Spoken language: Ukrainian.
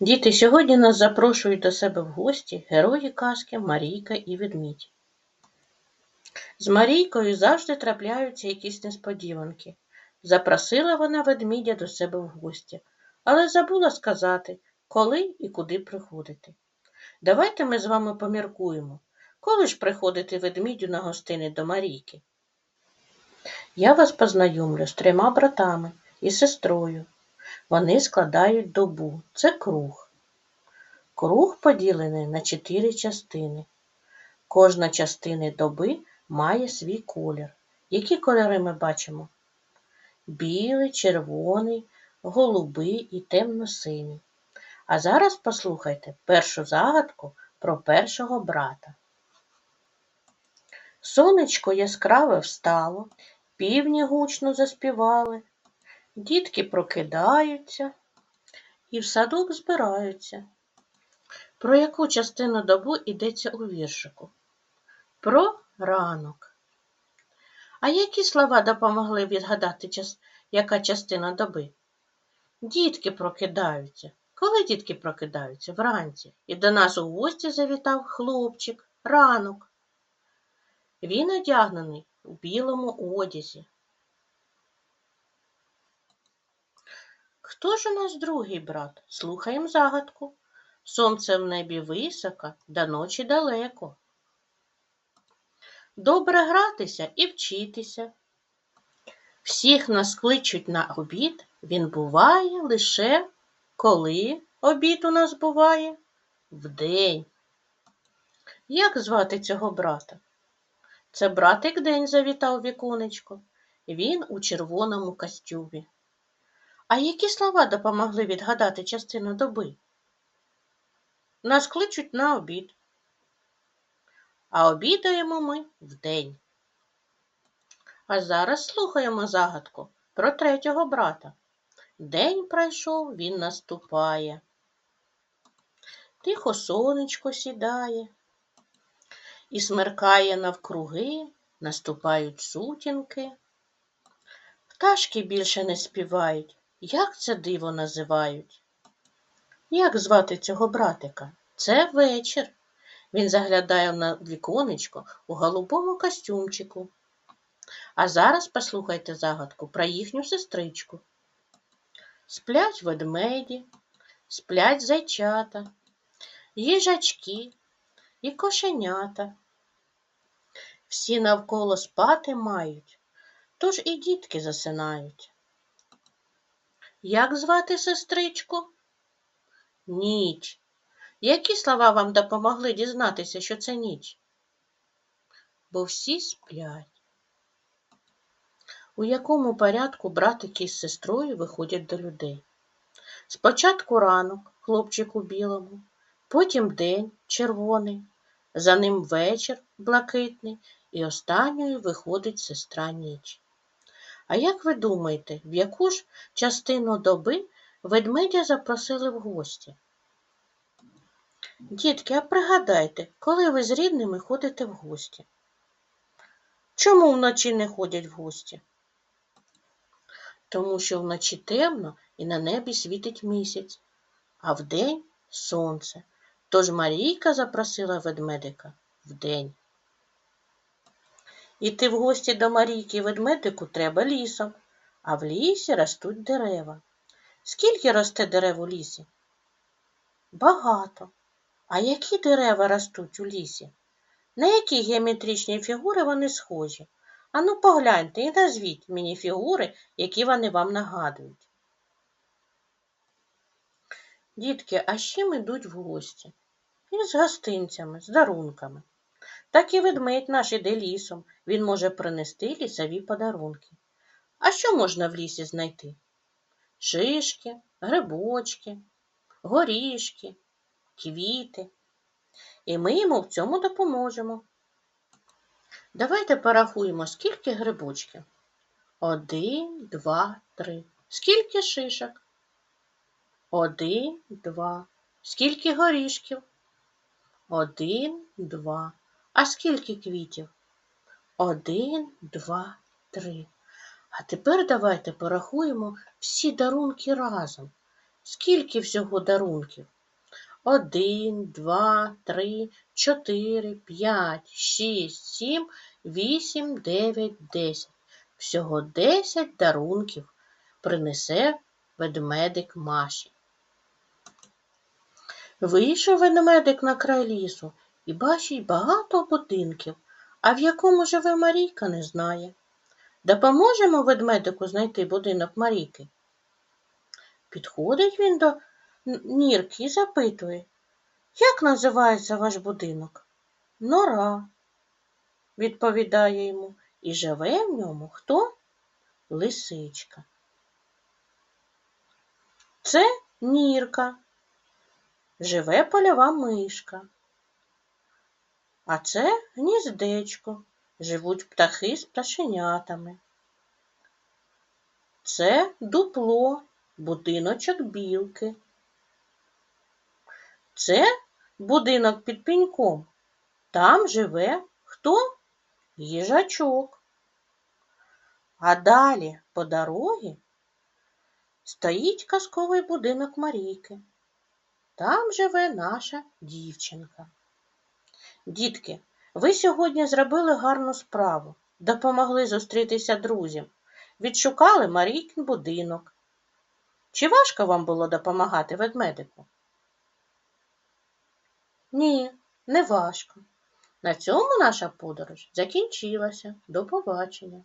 Діти, сьогодні нас запрошують до себе в гості герої казки Марійка і ведмідь. З Марійкою завжди трапляються якісь несподіванки. Запросила вона ведмідя до себе в гості, але забула сказати, коли і куди приходити. Давайте ми з вами поміркуємо, коли ж приходити ведмідю на гостини до Марійки. Я вас познайомлю з трьома братами і сестрою. Вони складають добу. Це круг. Круг поділений на чотири частини. Кожна частина доби має свій колір. Які кольори ми бачимо? Білий, червоний, голубий і темно-синій. А зараз послухайте першу загадку про першого брата. Сонечко яскраве встало, півні гучно заспівали, дітки прокидаються і в садок збираються. Про яку частину добу йдеться у віршику? Про ранок. А які слова допомогли відгадати, яка частина доби? Дітки прокидаються. Коли дітки прокидаються? Вранці. І до нас у гості завітав хлопчик ранок. Він одягнений у білому одязі. Хто ж у нас другий брат? Слухаємо загадку. Сонце в небі високо, до ночі далеко. Добре гратися і вчитися. Всіх нас кличуть на обід, він буває лише коли обід у нас буває вдень. Як звати цього брата? Це братик день завітав віконечко. Він у червоному костюмі. А які слова допомогли відгадати частину доби? Нас кличуть на обід. А обідаємо ми вдень. А зараз слухаємо загадку про третього брата. День пройшов, він наступає. Тихо сонечко сідає і смеркає навкруги, наступають сутінки. Пташки більше не співають. Як це диво називають? Як звати цього братика? Це вечір. Він заглядає на віконечко у голубому костюмчику. А зараз послухайте загадку про їхню сестричку. Сплять ведмеді, сплять зайчата, їжачки і кошенята. Всі навколо спати мають, тож і дітки засинають. Як звати сестричку? Ніч. Які слова вам допомогли дізнатися, що це ніч? Бо всі сплять. У якому порядку братики з сестрою виходять до людей? Спочатку ранок, хлопчик у білому, потім день червоний, за ним вечір блакитний, і останньою виходить сестра ніч. А як ви думаєте, в яку ж частину доби ведмедя запросили в гості? Дітки, а пригадайте, коли ви з рідними ходите в гості? Чому вночі не ходять в гості? Тому що вночі темно і на небі світить місяць, а вдень сонце. Тож Марійка запросила ведмедика вдень. Іти в гості до Марійки і ведмедику треба лісом, а в лісі ростуть дерева. Скільки росте дерев у лісі? Багато. А які дерева ростуть у лісі? На які геометричні фігури вони схожі? Ану погляньте і назвіть мені фігури, які вони вам нагадують. Дітки, а з чим ідуть в гості? Із гостинцями, з дарунками. Так і ведмедь наш іде лісом, він може принести лісові подарунки. А що можна в лісі знайти? Шишки, грибочки, горішки, квіти. І ми йому в цьому допоможемо. Давайте порахуємо, скільки грибочків. Один, два, три. Скільки шишок? Один, два. Скільки горішків? Один, два. А скільки квітів? Один, два, три. А тепер давайте порахуємо всі дарунки разом. Скільки всього дарунків? Один, два, три, чотири, п'ять, шість, сім, вісім, дев'ять, десять. Всього десять дарунків принесе ведмедик Маші. Вийшов ведмедик на край лісу і бачить багато будинків, а в якому живе Марійка, не знає. Допоможемо ведмедику знайти будинок Марійки. Підходить він до Нірки і запитує, як називається ваш будинок? Нора, відповідає йому, і живе в ньому хто? Лисичка. Це Нірка, живе польова мишка. А це гніздечко, живуть птахи з пташенятами. Це дупло, будиночок білки. Це будинок під пеньком. Там живе хто? Їжачок. А далі по дорозі стоїть казковий будинок Марійки. Там живе наша дівчинка. Дітки, ви сьогодні зробили гарну справу, допомогли зустрітися друзям, відшукали Марійкін будинок. Чи важко вам було допомагати ведмедику? Ні, не важко. На цьому наша подорож закінчилася. До побачення.